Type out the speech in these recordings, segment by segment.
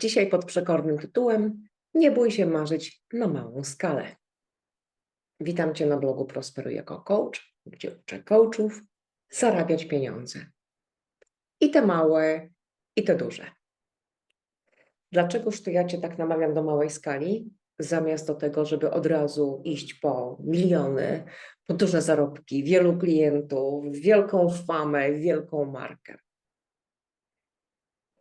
Dzisiaj pod przekornym tytułem Nie bój się marzyć na małą skalę. Witam Cię na blogu Prosperuj jako coach, gdzie uczę coachów zarabiać pieniądze. I te małe, i te duże. Dlaczegoż to ja Cię tak namawiam do małej skali, zamiast do tego, żeby od razu iść po miliony, po duże zarobki, wielu klientów, wielką famę, wielką markę?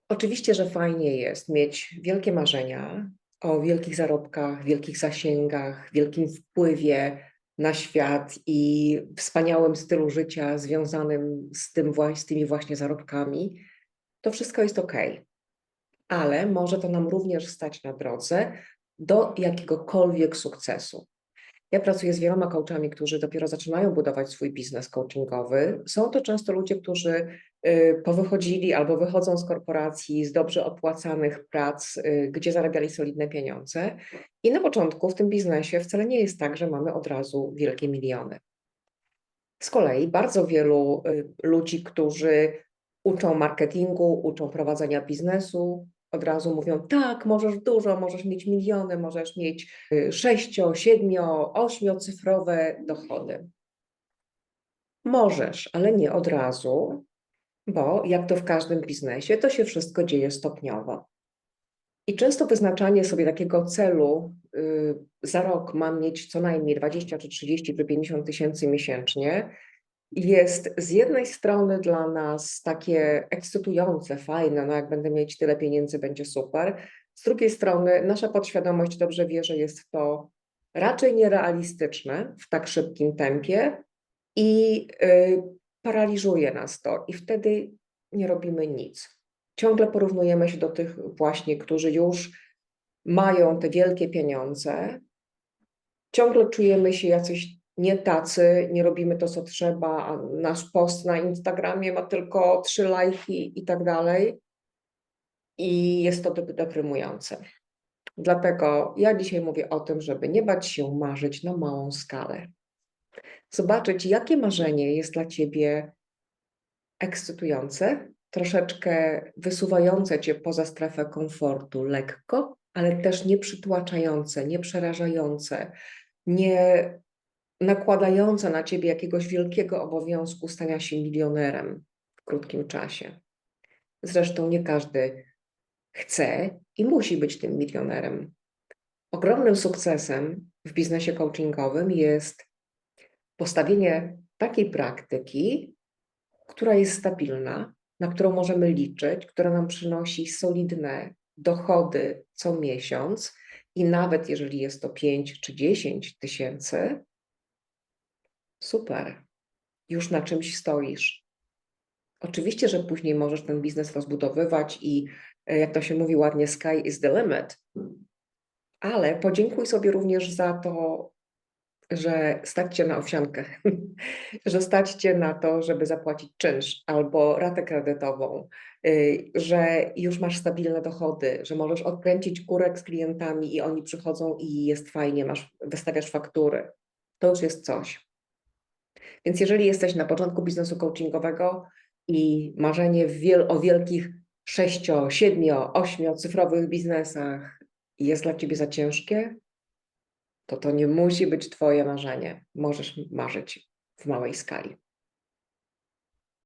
Oczywiście, że fajnie jest mieć wielkie marzenia o wielkich zarobkach, wielkich zasięgach, wielkim wpływie na świat i wspaniałym stylu życia związanym z, tym, z tymi właśnie zarobkami. To wszystko jest ok, ale może to nam również stać na drodze do jakiegokolwiek sukcesu. Ja pracuję z wieloma coachami, którzy dopiero zaczynają budować swój biznes coachingowy. Są to często ludzie, którzy y, powychodzili albo wychodzą z korporacji, z dobrze opłacanych prac, y, gdzie zarabiali solidne pieniądze. I na początku w tym biznesie wcale nie jest tak, że mamy od razu wielkie miliony. Z kolei bardzo wielu y, ludzi, którzy uczą marketingu, uczą prowadzenia biznesu, od razu mówią: tak, możesz dużo, możesz mieć miliony, możesz mieć y, sześcio, siedmio, ośmiocyfrowe dochody. Możesz, ale nie od razu, bo jak to w każdym biznesie, to się wszystko dzieje stopniowo. I często wyznaczanie sobie takiego celu, y, za rok mam mieć co najmniej 20 czy 30 czy 50 tysięcy miesięcznie, jest z jednej strony dla nas takie ekscytujące, fajne, no jak będę mieć tyle pieniędzy, będzie super. Z drugiej strony nasza podświadomość dobrze wie, że jest to raczej nierealistyczne w tak szybkim tempie i y, paraliżuje nas to, i wtedy nie robimy nic. Ciągle porównujemy się do tych właśnie, którzy już mają te wielkie pieniądze, ciągle czujemy się jacyś nie tacy, nie robimy to, co trzeba, a nasz post na Instagramie ma tylko trzy lajki i tak dalej. I jest to dep- deprymujące. Dlatego ja dzisiaj mówię o tym, żeby nie bać się marzyć na małą skalę. Zobaczyć, jakie marzenie jest dla ciebie ekscytujące, troszeczkę wysuwające cię poza strefę komfortu lekko, ale też nie przytłaczające, nie przerażające, nie nakładające na ciebie jakiegoś wielkiego obowiązku stania się milionerem w krótkim czasie. Zresztą nie każdy chce i musi być tym milionerem. Ogromnym sukcesem w biznesie coachingowym jest postawienie takiej praktyki, która jest stabilna, na którą możemy liczyć, która nam przynosi solidne dochody co miesiąc i nawet jeżeli jest to 5 czy 10 tysięcy, super, już na czymś stoisz. Oczywiście, że później możesz ten biznes rozbudowywać i e, jak to się mówi ładnie, sky is the limit, ale podziękuj sobie również za to, że stać cię na owsiankę, że stać cię na to, żeby zapłacić czynsz albo ratę kredytową, y, że już masz stabilne dochody, że możesz odkręcić kurek z klientami i oni przychodzą i jest fajnie, masz, wystawiasz faktury. To już jest coś. Więc jeżeli jesteś na początku biznesu coachingowego i marzenie wiel o wielkich sześcio, siedmio, ośmio cyfrowych biznesach jest dla ciebie za ciężkie, to to nie musi być twoje marzenie. Możesz marzyć w małej skali.